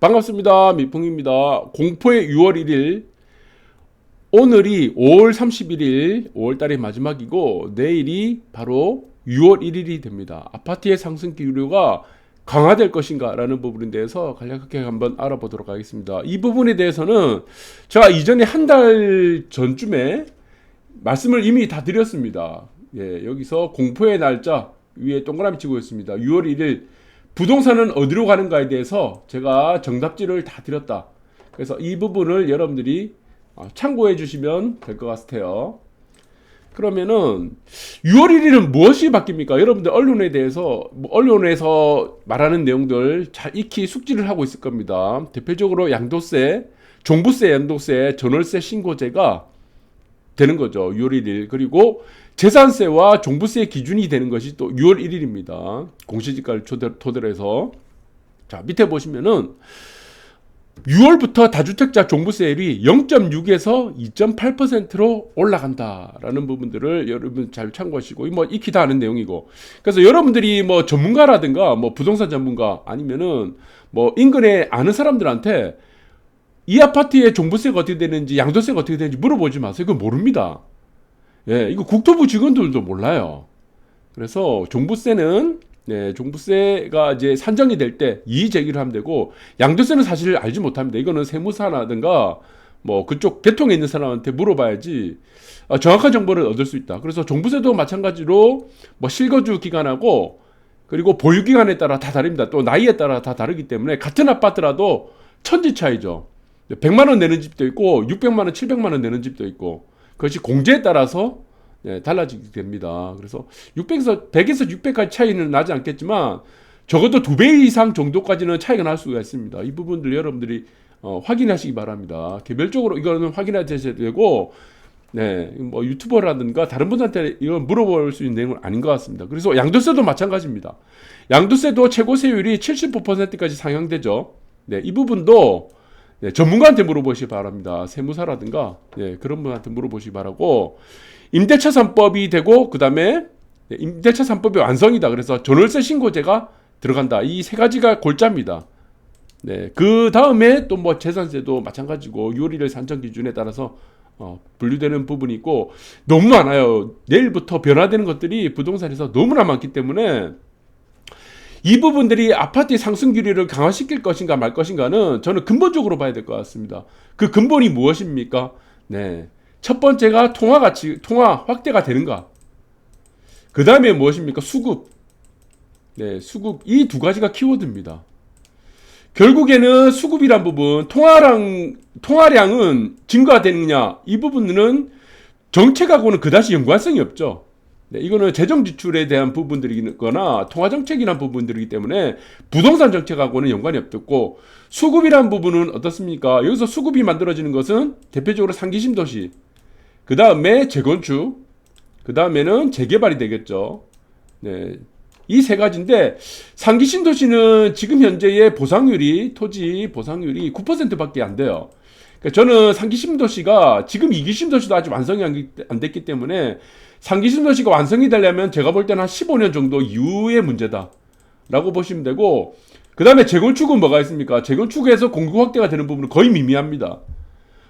반갑습니다. 미풍입니다. 공포의 6월 1일. 오늘이 5월 31일, 5월 달의 마지막이고, 내일이 바로 6월 1일이 됩니다. 아파트의 상승 기류가 강화될 것인가 라는 부분에 대해서 간략하게 한번 알아보도록 하겠습니다. 이 부분에 대해서는 제가 이전에 한 달 전쯤에 말씀을 이미 다 드렸습니다. 예, 여기서 공포의 날짜 위에 동그라미 치고 있습니다. 6월 1일 부동산은 어디로 가는가에 대해서 제가 정답지를 다 드렸다. 그래서 이 부분을 여러분들이 어, 참고해 주시면 될 것 같아요. 그러면은 6월 1일은 무엇이 바뀝니까? 여러분들 언론에 대해서 뭐 언론에서 말하는 내용들 잘 익히 숙지를 하고 있을 겁니다. 대표적으로 양도세, 종부세, 양도세, 전월세 신고제가 되는 거죠. 6월 1일. 그리고 재산세와 종부세 기준이 되는 것이 또 6월 1일입니다. 공시지가를 토대로 해서. 자, 밑에 보시면은 6월부터 다주택자 종부세율이 0.6에서 2.8%로 올라간다라는 부분들을 여러분 잘 참고하시고 뭐 익히 다 아는 내용이고 그래서 여러분들이 뭐 전문가라든가 뭐 부동산 전문가 아니면은 뭐 인근에 아는 사람들한테 이 아파트의 종부세가 어떻게 되는지 양도세가 어떻게 되는지 물어보지 마세요. 그거 모릅니다. 예, 이거 국토부 직원들도 몰라요. 그래서 종부세는 네, 종부세가 이제 산정이 될 때 이의 제기를 하면 되고 양도세는 사실 알지 못합니다. 이거는 세무사라든가 뭐 그쪽 계통에 있는 사람한테 물어봐야지 어, 정확한 정보를 얻을 수 있다. 그래서 종부세도 마찬가지로 뭐 실거주 기간하고 그리고 보유 기간에 따라 다 다릅니다. 또 나이에 따라 다 다르기 때문에 같은 아파트라도 천지 차이죠. 100만 원 내는 집도 있고 600만 원, 700만 원 내는 집도 있고 그것이 공제에 따라서 네, 달라지게 됩니다. 그래서 600에서 100에서 600까지 차이는 나지 않겠지만 적어도 두 배 이상 정도까지는 차이가 날 수가 있습니다. 이 부분들 여러분들이 어, 확인하시기 바랍니다. 개별적으로 이거는 확인하셔야 되고 네, 뭐 유튜버라든가 다른 분한테 이건 물어볼 수 있는 내용은 아닌 것 같습니다. 그래서 양도세도 마찬가지입니다. 양도세도 최고 세율이 75%까지 상향되죠. 네, 이 부분도 네, 전문가한테 물어보시기 바랍니다. 세무사라든가 네, 그런 분한테 물어보시기 바라고 임대차 3법이 되고 그 다음에 네, 임대차 3법이 완성이다. 그래서 전월세 신고제가 들어간다. 이 세 가지가 골자입니다. 네, 그 다음에 또 뭐 재산세도 마찬가지고 6월 1일 산정 기준에 따라서 어, 분류되는 부분이 있고 너무 많아요. 내일부터 변화되는 것들이 부동산에서 너무나 많기 때문에 이 부분들이 아파트의 상승 기류를 강화시킬 것인가 말 것인가는 저는 근본적으로 봐야 될 것 같습니다. 그 근본이 무엇입니까? 네. 첫 번째가 통화 가치, 통화 확대가 되는가? 그 다음에 무엇입니까? 수급. 네, 수급. 이 두 가지가 키워드입니다. 결국에는 수급이란 부분, 통화량, 통화량은 증가되느냐, 이 부분은 정책하고는 그다지 연관성이 없죠. 네, 이거는 재정 지출에 대한 부분들이거나 통화 정책이란 부분들이기 때문에 부동산 정책하고는 연관이 없고 수급이란 부분은 어떻습니까? 여기서 수급이 만들어지는 것은 대표적으로 상기심 도시, 그 다음에 재건축, 그 다음에는 재개발이 되겠죠. 네. 이 세 가지인데 상기 신도시는 지금 현재의 보상률이 토지 보상률이 9%밖에 안 돼요. 그러니까 저는 상기 신도시가 지금 이기 신도시도 아직 완성이 안 됐기 때문에 상기 신도시가 완성이 되려면 제가 볼 때는 한 15년 정도 이후의 문제다. 라고 보시면 되고 그 다음에 재건축은 뭐가 있습니까? 재건축에서 공급 확대가 되는 부분은 거의 미미합니다.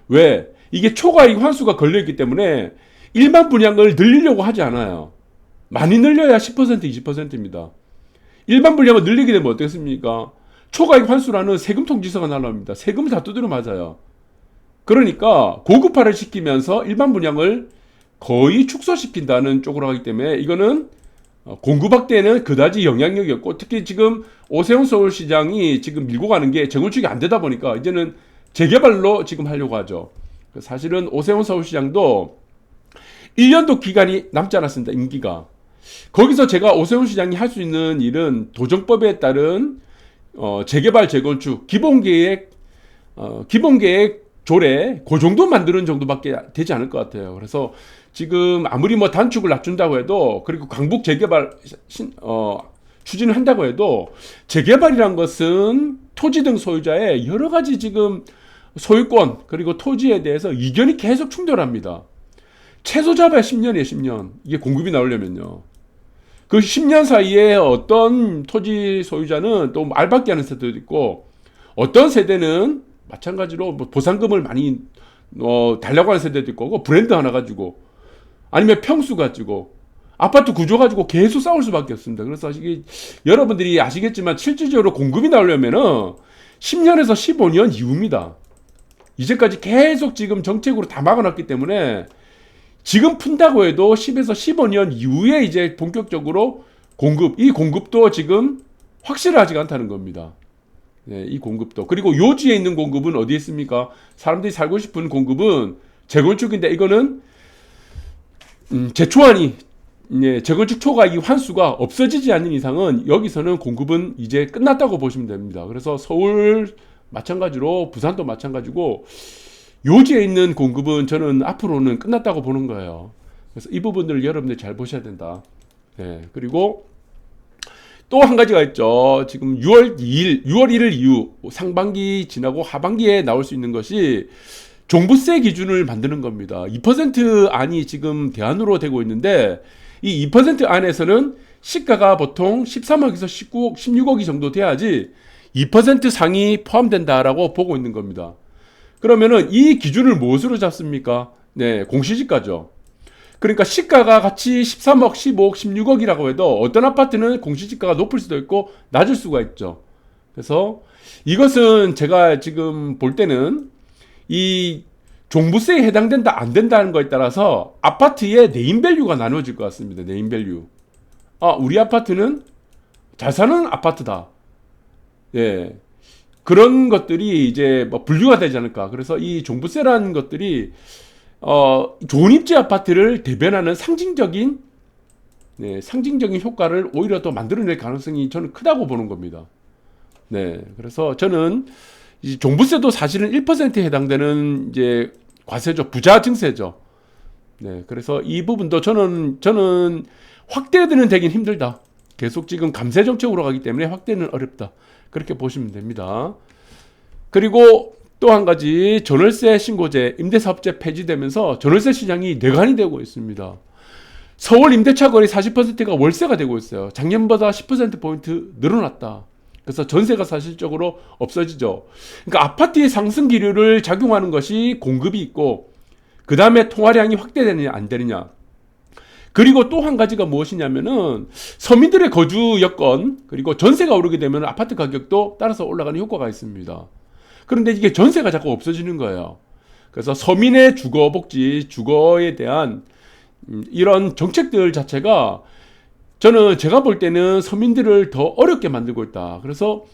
왜? 이게 초과이익 환수가 걸려있기 때문에 일반 분양을 늘리려고 하지 않아요. 많이 늘려야 10% 20%입니다. 일반 분양을 늘리게 되면 어떻겠습니까? 초과이익 환수라는 세금 통지서가 날라옵니다. 세금을 다 두드려 맞아요. 그러니까 고급화를 시키면서 일반 분양을 거의 축소시킨다는 쪽으로 하기 때문에 이거는 어, 공급 확대에는 그다지 영향력이 없고 특히 지금 오세훈 서울시장이 지금 밀고 가는 게 재건축이 안 되다 보니까 이제는 재개발로 지금 하려고 하죠. 사실은 오세훈 서울시장도 1년도 기간이 남지 않았습니다. 임기가. 거기서 제가 오세훈 시장이 할 수 있는 일은 도정법에 따른 어, 재개발 재건축 기본계획 어, 기본계획 조례 그 정도 만드는 정도밖에 되지 않을 것 같아요. 그래서 지금 아무리 뭐 단축을 낮춘다고 해도 그리고 강북 재개발 신, 어, 추진을 한다고 해도 재개발이란 것은 토지 등 소유자의 여러 가지 지금 소유권 그리고 토지에 대해서 이견이 계속 충돌합니다. 최소 잡아야 10년이에요, 10년. 이게 공급이 나오려면요. 그 10년 사이에 어떤 토지 소유자는 또 알박기 하는 세도 있고 어떤 세대는 마찬가지로 뭐 보상금을 많이 어, 달라고 하는 세대도 있고 그 브랜드 하나 가지고 아니면 평수 가지고 아파트 구조 가지고 계속 싸울 수밖에 없습니다. 그래서 이게 여러분들이 아시겠지만 실질적으로 공급이 나오려면은 10년에서 15년 이후입니다. 이제까지 계속 지금 정책으로 다 막아놨기 때문에 지금 푼다고 해도 10에서 15년 이후에 이제 본격적으로 공급, 이 공급도 지금 확실하지가 않다는 겁니다. 네, 이 공급도. 그리고 요지에 있는 공급은 어디에 있습니까? 사람들이 살고 싶은 공급은 재건축인데 이거는 음, 재초안이 예, 재건축 초과 이 환수가 없어지지 않는 이상은 여기서는 공급은 이제 끝났다고 보시면 됩니다. 그래서 서울 마찬가지로 부산도 마찬가지고 요지에 있는 공급은 저는 앞으로는 끝났다고 보는 거예요. 그래서 이 부분들 여러분들 잘 보셔야 된다. 예, 그리고 또 한 가지가 있죠. 지금 6월 2일, 6월 1일 이후 상반기 지나고 하반기에 나올 수 있는 것이 종부세 기준을 만드는 겁니다. 2% 안이 지금 대안으로 되고 있는데 이 2% 안에서는 시가가 보통 13억에서 19억, 16억이 정도 돼야지 2% 상이 포함된다라고 보고 있는 겁니다. 그러면은 이 기준을 무엇으로 잡습니까? 네, 공시지가죠. 그러니까 시가가 같이 13억, 15억, 16억이라고 해도 어떤 아파트는 공시지가가 높을 수도 있고 낮을 수가 있죠. 그래서 이것은 제가 지금 볼 때는 이 종부세에 해당된다 안 된다는 거에 따라서 아파트의 네임밸류가 나눠질 것 같습니다. 네임밸류. 아 우리 아파트는 잘 사는 아파트다. 예. 그런 것들이 이제 뭐 분류가 되지 않을까. 그래서 이 종부세라는 것들이 어, 좋은 입지 아파트를 대변하는 상징적인 네, 상징적인 효과를 오히려 더 만들어낼 가능성이 저는 크다고 보는 겁니다. 네, 그래서 저는 이 종부세도 사실은 1%에 해당되는 이제 과세죠, 부자 증세죠. 네, 그래서 이 부분도 저는 저는 확대는 되긴 힘들다. 계속 지금 감세 정책으로 가기 때문에 확대는 어렵다. 그렇게 보시면 됩니다. 그리고 또 한 가지 전월세 신고제, 임대사업제 폐지되면서 전월세 시장이 내관이 되고 있습니다. 서울 임대차 거래 40%가 월세가 되고 있어요. 작년보다 10%포인트 늘어났다. 그래서 전세가 사실적으로 없어지죠. 그러니까 아파트의 상승 기류를 작용하는 것이 공급이 있고, 그 다음에 통화량이 확대되느냐, 안 되느냐. 그리고 또 한 가지가 무엇이냐면은 서민들의 거주 여건, 그리고 전세가 오르게 되면 아파트 가격도 따라서 올라가는 효과가 있습니다. 그런데 이게 전세가 자꾸 없어지는 거예요. 그래서 서민의 주거 복지, 주거에 대한 음, 이런 정책들 자체가 저는 제가 볼 때는 서민들을 더 어렵게 만들고 있다. 그래서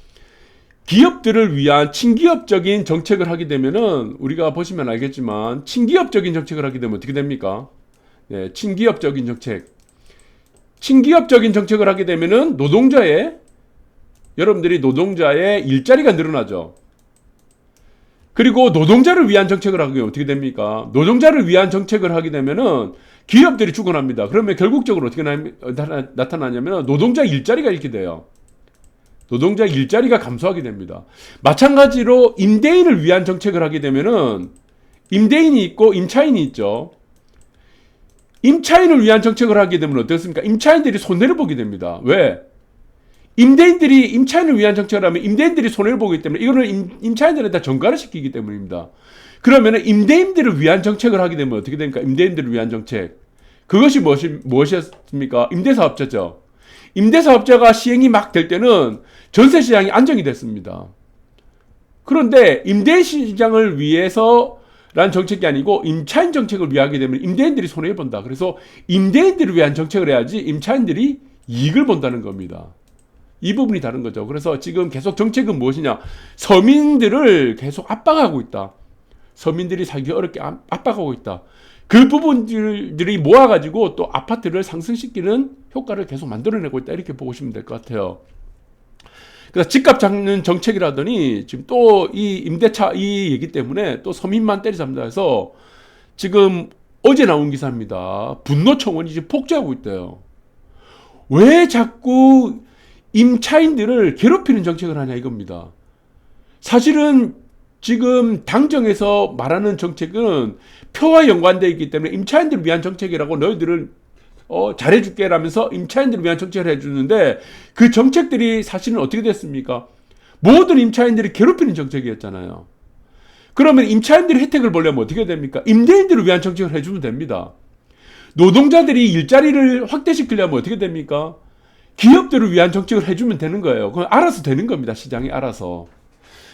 기업들을 위한 친기업적인 정책을 하게 되면은 우리가 보시면 알겠지만 친기업적인 정책을 하게 되면 어떻게 됩니까? 네, 친기업적인 정책. 친기업적인 정책을 하게 되면은 노동자의 여러분들이 노동자의 일자리가 늘어나죠. 그리고 노동자를 위한 정책을 하게 어떻게 됩니까? 노동자를 위한 정책을 하게 되면은 기업들이 죽어납니다. 그러면 결국적으로 어떻게 나타나, 냐면 노동자 일자리가 잃게 돼요. 노동자 일자리가 감소하게 됩니다. 마찬가지로 임대인을 위한 정책을 하게 되면은 임대인이 있고 임차인이 있죠. 임차인을 위한 정책을 하게 되면 어떻습니까? 임차인들이 손해를 보게 됩니다. 왜? 임대인들이 임차인을 위한 정책을 하면 임대인들이 손해를 보기 때문에 이거는 임, 차인들에다 전가를 시키기 때문입니다. 그러면 임대인들을 위한 정책을 하게 되면 어떻게 됩니까? 임대인들을 위한 정책. 그것이 무엇이, 무엇이었습니까? 임대사업자죠. 임대사업자가 시행이 막 될 때는 전세 시장이 안정이 됐습니다. 그런데 임대 시장을 위해서 란 정책이 아니고 임차인 정책을 위하게 되면 임대인들이 손해 본다. 그래서 임대인들을 위한 정책을 해야지 임차인들이 이익을 본다는 겁니다. 이 부분이 다른 거죠. 그래서 지금 계속 정책은 무엇이냐? 서민들을 계속 압박하고 있다. 서민들이 살기 어렵게 압박하고 있다. 그 부분들이 모아가지고 또 아파트를 상승시키는 효과를 계속 만들어내고 있다. 이렇게 보시면 될 것 같아요. 그래서 집값 잡는 정책이라더니 지금 또 이 임대차 이 얘기 때문에 또 서민만 때리잡는다 해서 지금 어제 나온 기사입니다. 분노 청원이 지금 폭주하고 있대요. 왜 자꾸 임차인들을 괴롭히는 정책을 하냐 이겁니다. 사실은 지금 당정에서 말하는 정책은 표와 연관되어 있기 때문에 임차인들을 위한 정책이라고 너희들을 어, 잘해줄게 라면서 임차인들을 위한 정책을 해주는데 그 정책들이 사실은 어떻게 됐습니까? 모든 임차인들이 괴롭히는 정책이었잖아요. 그러면 임차인들이 혜택을 보려면 어떻게 됩니까? 임대인들을 위한 정책을 해주면 됩니다. 노동자들이 일자리를 확대시키려면 어떻게 됩니까? 기업들을 위한 정책을 해주면 되는 거예요. 그건 알아서 되는 겁니다. 시장이 알아서.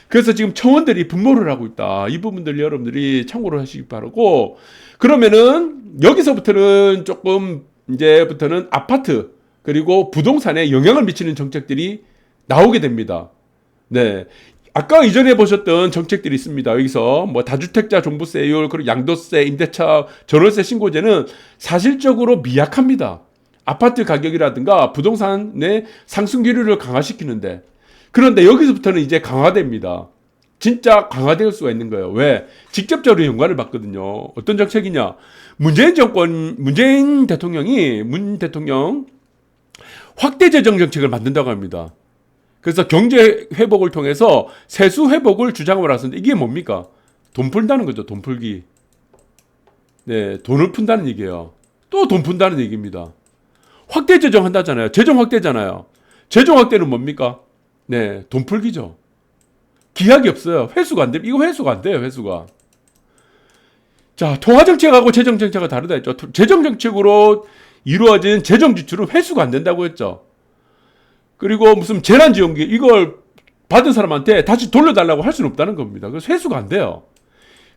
그래서 지금 청원들이 분모를 하고 있다. 이 부분들 여러분들이 참고를 하시기 바라고. 그러면은 여기서부터는 조금 이제부터는 아파트 그리고 부동산에 영향을 미치는 정책들이 나오게 됩니다. 네. 아까 이전에 보셨던 정책들이 있습니다. 여기서 뭐 다주택자 종부세율 그리고 양도세, 임대차, 전월세 신고제는 사실적으로 미약합니다. 아파트 가격이라든가 부동산의 상승 기류를 강화시키는데 그런데 여기서부터는 이제 강화됩니다. 진짜 강화될 수가 있는 거예요. 왜? 직접적으로 연관을 받거든요. 어떤 정책이냐? 문재인 정권, 문재인 대통령이 문 대통령 확대 재정 정책을 만든다고 합니다. 그래서 경제 회복을 통해서 세수 회복을 주장을 하셨는데 이게 뭡니까? 돈 풀다는 거죠. 돈 풀기. 네, 돈을 푼다는 얘기예요. 또 돈 푼다는 얘기입니다. 확대 재정 한다잖아요. 재정 확대잖아요. 재정 확대는 뭡니까? 네, 돈 풀기죠. 기약이 없어요. 회수가 안 돼. 이거 회수가 안 돼요. 회수가. 자, 통화 정책하고 재정 정책은 다르다 했죠. 재정 정책으로 이루어진 재정 지출은 회수가 안 된다고 했죠. 그리고 무슨 재난지원기 이걸 받은 사람한테 다시 돌려달라고 할 수는 없다는 겁니다. 그래서 회수가 안 돼요.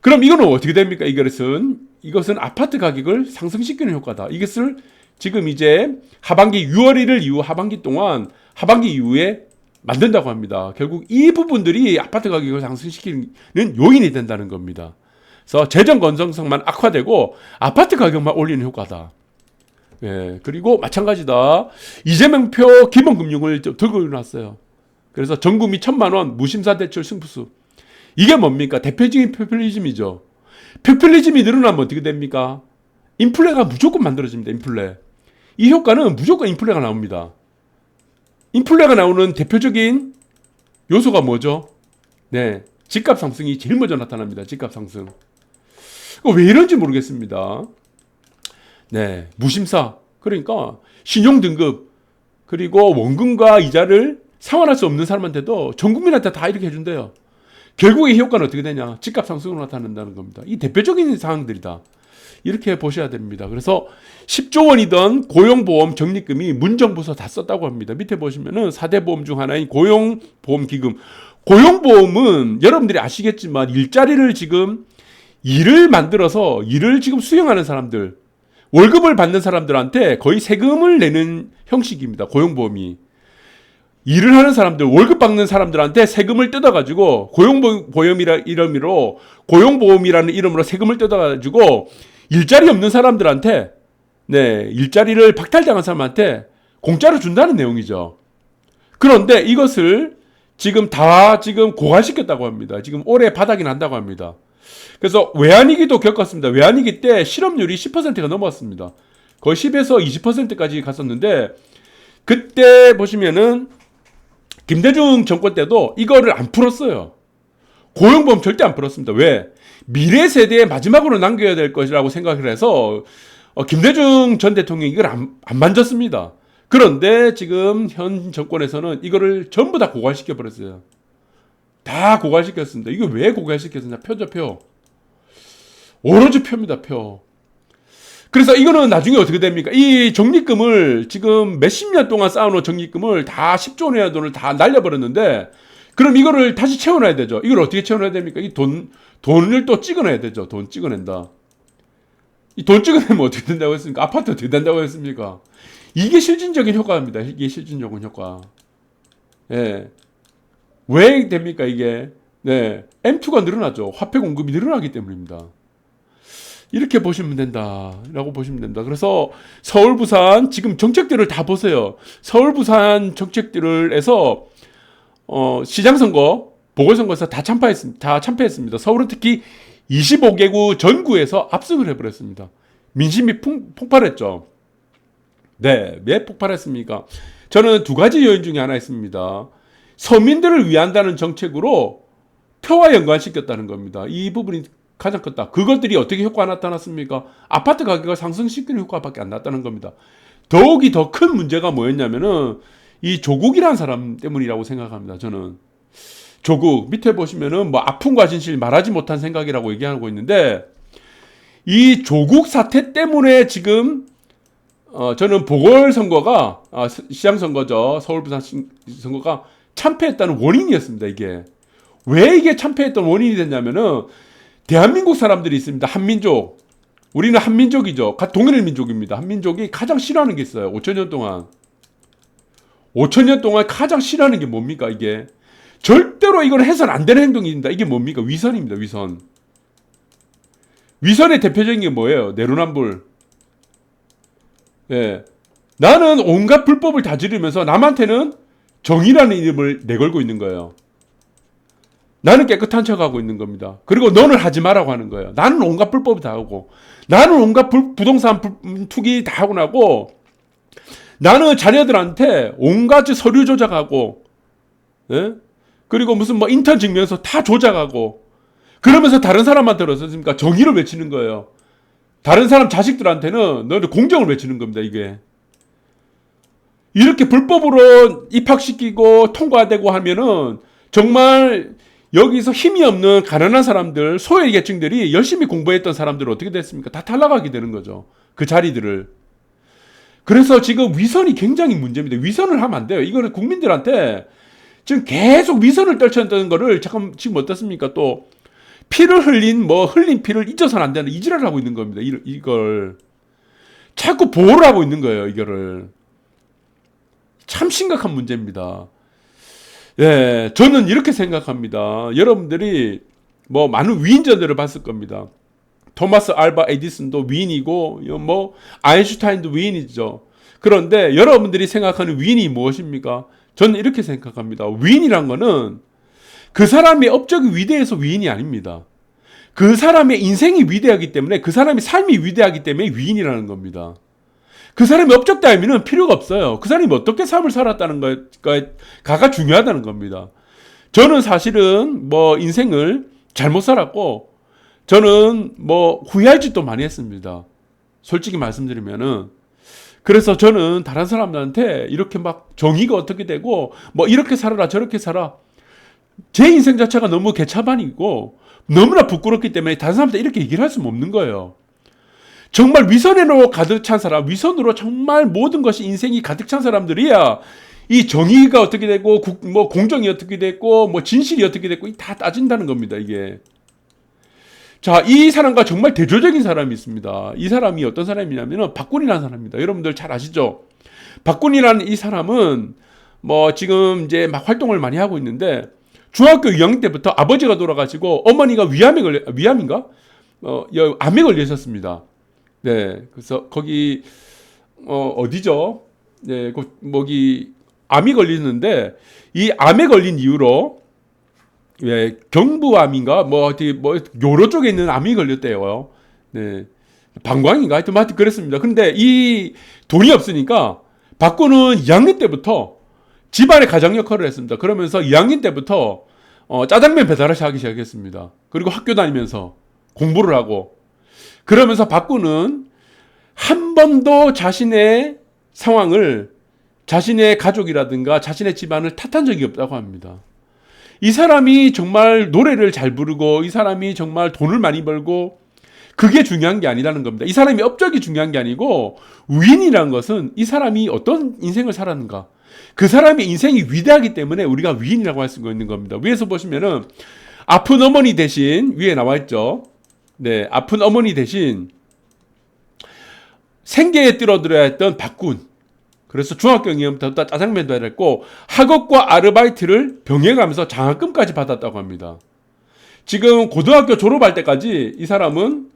그럼 이거는 어떻게 됩니까? 이것은 이것은 아파트 가격을 상승시키는 효과다. 이것을 지금 이제 하반기 6월 1일 이후 하반기 동안 하반기 이후에 만든다고 합니다. 결국 이 부분들이 아파트 가격을 상승시키는 요인이 된다는 겁니다. 그래서 재정 건전성만 악화되고 아파트 가격만 올리는 효과다. 예, 그리고 마찬가지다. 이재명 표 기본금융을 들고 일어났어요. 그래서 전금이 천만 원 무심사 대출 승부수. 이게 뭡니까? 대표적인 포퓰리즘이죠. 포퓰리즘이 늘어나면 어떻게 됩니까? 인플레가 무조건 만들어집니다. 인플레. 이 효과는 무조건 인플레가 나옵니다. 인플레가 나오는 대표적인 요소가 뭐죠? 네. 집값 상승이 제일 먼저 나타납니다. 집값 상승. 왜 이런지 모르겠습니다. 네. 무심사. 그러니까 신용 등급 그리고 원금과 이자를 상환할 수 없는 사람한테도 전 국민한테 다 이렇게 해준대요. 결국의 효과는 어떻게 되냐? 집값 상승으로 나타난다는 겁니다. 이 대표적인 상황들이다. 이렇게 보셔야 됩니다. 그래서 10조 원이던 고용보험 적립금이 문정부서 다 썼다고 합니다. 밑에 보시면은 4대 보험 중 하나인 고용보험기금. 고용보험은 여러분들이 아시겠지만 일자리를 지금 일을 만들어서 일을 지금 수행하는 사람들, 월급을 받는 사람들한테 거의 세금을 내는 형식입니다. 고용보험이. 일을 하는 사람들, 월급 받는 사람들한테 세금을 뜯어가지고 고용보험이라 이름으로 고용보험이라는 이름으로 세금을 뜯어가지고 일자리 없는 사람들한테 네 일자리를 박탈당한 사람한테 공짜로 준다는 내용이죠. 그런데 이것을 지금 다 지금 고갈시켰다고 합니다. 지금 올해 바닥이 난다고 합니다. 그래서 외환위기도 겪었습니다. 외환위기 때 실업률이 10%가 넘었습니다. 거의 10에서 20%까지 갔었는데 그때 보시면은 김대중 정권 때도 이거를 안 풀었어요. 고용보험 절대 안 풀었습니다. 왜? 미래 세대의 마지막으로 남겨야 될 것이라고 생각을 해서 어, 김대중 전 대통령이 이걸 안, 안 만졌습니다. 그런데 지금 현 정권에서는 이거를 전부 다 고갈시켜 버렸어요. 다 고갈시켰습니다. 이거 왜 고갈시켰느냐? 표죠, 표. 오로지 표입니다, 표. 그래서 이거는 나중에 어떻게 됩니까? 이 적립금을 지금 몇십 년 동안 쌓아놓은 적립금을 다 10조 원의 돈을 다 날려버렸는데 그럼 이거를 다시 채워놔야 되죠. 이걸 어떻게 채워놔야 됩니까? 이 돈, 돈을 또 찍어내야 되죠. 돈 찍어낸다. 이 돈 찍어내면 어떻게 된다고 했습니까? 아파트 어떻게 된다고 했습니까? 이게 실질적인 효과입니다. 이게 실질적인 효과. 예. 왜 됩니까, 이게? 네. M2가 늘어나죠. 화폐 공급이 늘어나기 때문입니다. 이렇게 보시면 된다라고 보시면 됩니다. 그래서 서울 부산 지금 정책들을 다 보세요. 서울 부산 정책들을 해서 어, 시장 선거, 보궐선거에서 다 참패했습니다. 다 참패했습니다. 서울은 특히 25개구 전구에서 압승을 해버렸습니다. 민심이 풍, 폭발했죠. 네, 왜 폭발했습니까? 저는 두 가지 요인 중에 하나 있습니다. 서민들을 위한다는 정책으로 표와 연관시켰다는 겁니다. 이 부분이 가장 컸다. 그것들이 어떻게 효과가 나타났습니까? 아파트 가격을 상승시키는 효과밖에 안 났다는 겁니다. 더욱이 더 큰 문제가 뭐였냐면은 이 조국이라는 사람 때문이라고 생각합니다. 저는. 조국 밑에 보시면은 뭐 아픔과 진실 말하지 못한 생각이라고 얘기하고 있는데 이 조국 사태 때문에 지금 어 저는 보궐선거가 아, 시- 시장선거죠. 서울 부산 시- 선거가 참패했다는 원인이었습니다 이게. 왜 이게 참패했던 원인이 됐냐면은 대한민국 사람들이 있습니다 한민족. 우리는 한민족이죠. 가- 동일한 민족입니다. 한민족이 가장 싫어하는 게 있어요 5천 년 동안 5천 년 동안 가장 싫어하는 게 뭡니까 이게 절대로 이건 해서는 안 되는 행동입니다 이게 뭡니까 위선입니다 위선 위선의 대표적인 게 뭐예요 내로남불 예. 나는 온갖 불법을 다 지르면서 남한테는 정의라는 이름을 내걸고 있는 거예요. 나는 깨끗한 척하고 있는 겁니다. 그리고 너는 하지 말라고 하는 거예요. 나는 온갖 불법을 다 하고, 나는 온갖 불- 부동산 불- 음, 투기 다 하고 나고, 나는 자녀들한테 온갖 서류 조작하고, 예? 그리고 무슨 뭐 인턴 증명서 다 조작하고, 그러면서 다른 사람한테 어떻습니까? 정의를 외치는 거예요. 다른 사람 자식들한테는 너희들 공정을 외치는 겁니다, 이게. 이렇게 불법으로 입학시키고 통과되고 하면은 정말 여기서 힘이 없는 가난한 사람들, 소외 계층들이 열심히 공부했던 사람들은 어떻게 됐습니까? 다 탈락하게 되는 거죠. 그 자리들을. 그래서 지금 위선이 굉장히 문제입니다. 위선을 하면 안 돼요. 이거는 국민들한테 지금 계속 위선을 떨쳤던 거를 잠깐 지금 어떻습니까? 또 피를 흘린 뭐 흘린 피를 잊어서는 안 되는 이지랄을 하고 있는 겁니다. 이- 이걸 자꾸 보호를 하고 있는 거예요. 이거를 참 심각한 문제입니다. 예, 저는 이렇게 생각합니다. 여러분들이 뭐 많은 위인전들을 봤을 겁니다. 토마스 알바 에디슨도 위인이고 뭐 아인슈타인도 위인이죠. 그런데 여러분들이 생각하는 위인이 무엇입니까? 저는 이렇게 생각합니다. 위인이란 거는 그 사람의 업적이 위대해서 위인이 아닙니다. 그 사람의 인생이 위대하기 때문에 그 사람의 삶이 위대하기 때문에 위인이라는 겁니다. 그 사람의 업적 따위는 필요가 없어요. 그 사람이 어떻게 삶을 살았다는 거가 중요하다는 겁니다. 저는 사실은 뭐 인생을 잘못 살았고 저는 뭐 후회할 짓도 많이 했습니다. 솔직히 말씀드리면은 그래서 저는 다른 사람들한테 이렇게 막 정의가 어떻게 되고 뭐 이렇게 살아라 저렇게 살아 제 인생 자체가 너무 개차반이고 너무나 부끄럽기 때문에 다른 사람한테 이렇게 얘기를 할 수는 없는 거예요. 정말 위선으로 가득 찬 사람, 위선으로 정말 모든 것이 인생이 가득 찬 사람들이야 이 정의가 어떻게 되고 국- 뭐 공정이 어떻게 됐고 뭐 진실이 어떻게 됐고 이다 따진다는 겁니다 이게. 자, 이 사람과 정말 대조적인 사람이 있습니다. 이 사람이 어떤 사람이냐면은 박군이라는 사람입니다. 여러분들 잘 아시죠? 박군이라는 이 사람은 뭐 지금 이제 막 활동을 많이 하고 있는데 중학교 2학년 때부터 아버지가 돌아가시고 어머니가 위암에 걸려 위암인가? 어, 여- 암에 걸려 있었습니다. 네. 그래서 거기 어, 어디죠? 네, 그 뭐기 암이 걸리는데 이 암에 걸린 이후로 예, 경부암인가 뭐 어디 뭐 요로 쪽에 있는 암이 걸렸대요. 네. 방광인가 하여튼 뭐 하여튼 그랬습니다. 근데 이 돈이 없으니까 박구는 2학년 때부터 집안의 가장 역할을 했습니다. 그러면서 2학년 때부터 어, 짜장면 배달을 하기 시작했습니다. 그리고 학교 다니면서 공부를 하고 그러면서 박구는 한 번도 자신의 상황을 자신의 가족이라든가 자신의 집안을 탓한 적이 없다고 합니다. 이 사람이 정말 노래를 잘 부르고 이 사람이 정말 돈을 많이 벌고 그게 중요한 게 아니라는 겁니다. 이 사람이 업적이 중요한 게 아니고 위인이라는 것은 이 사람이 어떤 인생을 살았는가. 그 사람의 인생이 위대하기 때문에 우리가 위인이라고 할 수가 있는 겁니다. 위에서 보시면은 아픈 어머니 대신 위에 나와 있죠. 네, 아픈 어머니 대신 생계에 뛰어들어야 했던 박군. 그래서 중학교 2학년부터 짜장면도 했고 학업과 아르바이트를 병행하면서 장학금까지 받았다고 합니다. 지금 고등학교 졸업할 때까지 이 사람은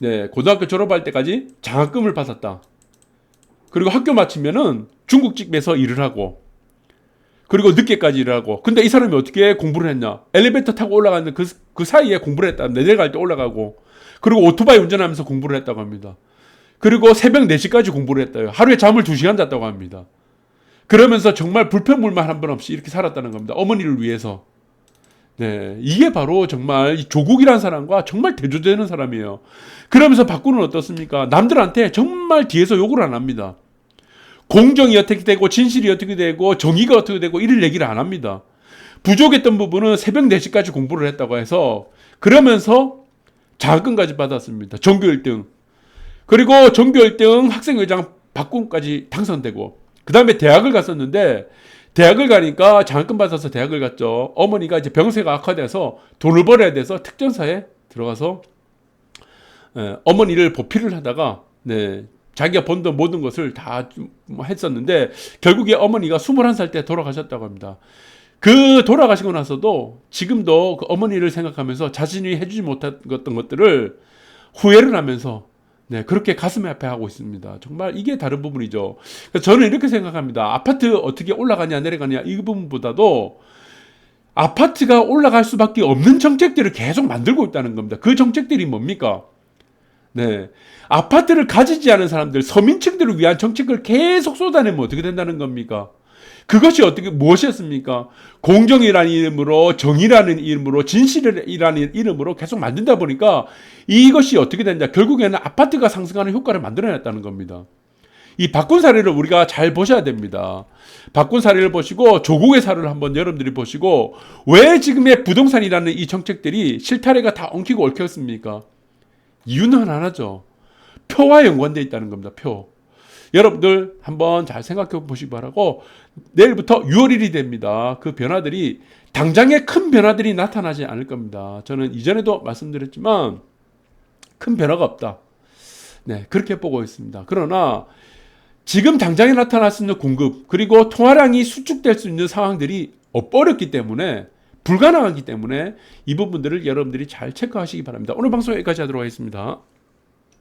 네, 고등학교 졸업할 때까지 장학금을 받았다. 그리고 학교 마치면은 중국집에서 일을 하고 그리고 늦게까지 일을 하고. 근데 이 사람이 어떻게 공부를 했냐? 엘리베이터 타고 올라가는 그, 그 사이에 공부를 했다. 내려갈 때 올라가고. 그리고 오토바이 운전하면서 공부를 했다고 합니다 그리고 새벽 4시까지 공부를 했다요 하루에 잠을 2시간 잤다고 합니다 그러면서 정말 불평불만 한 번 없이 이렇게 살았다는 겁니다 어머니를 위해서 네, 이게 바로 정말 이 조국이라는 사람과 정말 대조되는 사람이에요. 그러면서 박구는 어떻습니까? 남들한테 정말 뒤에서 욕을 안 합니다. 공정이 어떻게 되고 진실이 어떻게 되고 정의가 어떻게 되고 이를 얘기를 안 합니다. 부족했던 부분은 새벽 4시까지 공부를 했다고 해서 그러면서 장학금까지 받았습니다. 전교 1등. 그리고 전교 1등 학생회장 박군까지 당선되고 그 다음에 대학을 갔었는데 대학을 가니까 장학금 받아서 대학을 갔죠. 어머니가 이제 병세가 악화돼서 돈을 벌어야 돼서 특전사에 들어가서 예, 어머니를 보필을 하다가 네, 자기가 번던 모든 것을 다좀 했었는데 결국에 어머니가 21살 때 돌아가셨다고 합니다. 그 돌아가시고 나서도 지금도 그 어머니를 생각하면서 자신이 해주지 못했던 것들을 후회를 하면서 네, 그렇게 가슴에 아파 하고 있습니다. 정말 이게 다른 부분이죠. 그래서 저는 이렇게 생각합니다. 아파트 어떻게 올라가냐, 내려가냐, 이 부분보다도 아파트가 올라갈 수밖에 없는 정책들을 계속 만들고 있다는 겁니다. 그 정책들이 뭡니까? 네. 아파트를 가지지 않은 사람들, 서민층들을 위한 정책을 계속 쏟아내면 어떻게 된다는 겁니까? 그것이 어떻게, 무엇이었습니까? 공정이라는 이름으로, 정의라는 이름으로, 진실이라는 이름으로 계속 만든다 보니까 이것이 어떻게 된다? 결국에는 아파트가 상승하는 효과를 만들어냈다는 겁니다. 이 바꾼 사례를 우리가 잘 보셔야 됩니다. 바꾼 사례를 보시고 조국의 사례를 한번 여러분들이 보시고 왜 지금의 부동산이라는 이 정책들이 실타래가 다 엉키고 얽혔습니까? 이유는 하나죠. 표와 연관되어 있다는 겁니다. 표. 여러분들 한번 잘 생각해 보시기 바라고 내일부터 6월 1일이 됩니다. 그 변화들이 당장에 큰 변화들이 나타나지 않을 겁니다. 저는 이전에도 말씀드렸지만 큰 변화가 없다. 네, 그렇게 보고 있습니다. 그러나 지금 당장에 나타날 수 있는 공급 그리고 통화량이 수축될 수 있는 상황들이 어렵기 때문에 불가능하기 때문에 이 부분들을 여러분들이 잘 체크하시기 바랍니다. 오늘 방송 여기까지 하도록 하겠습니다.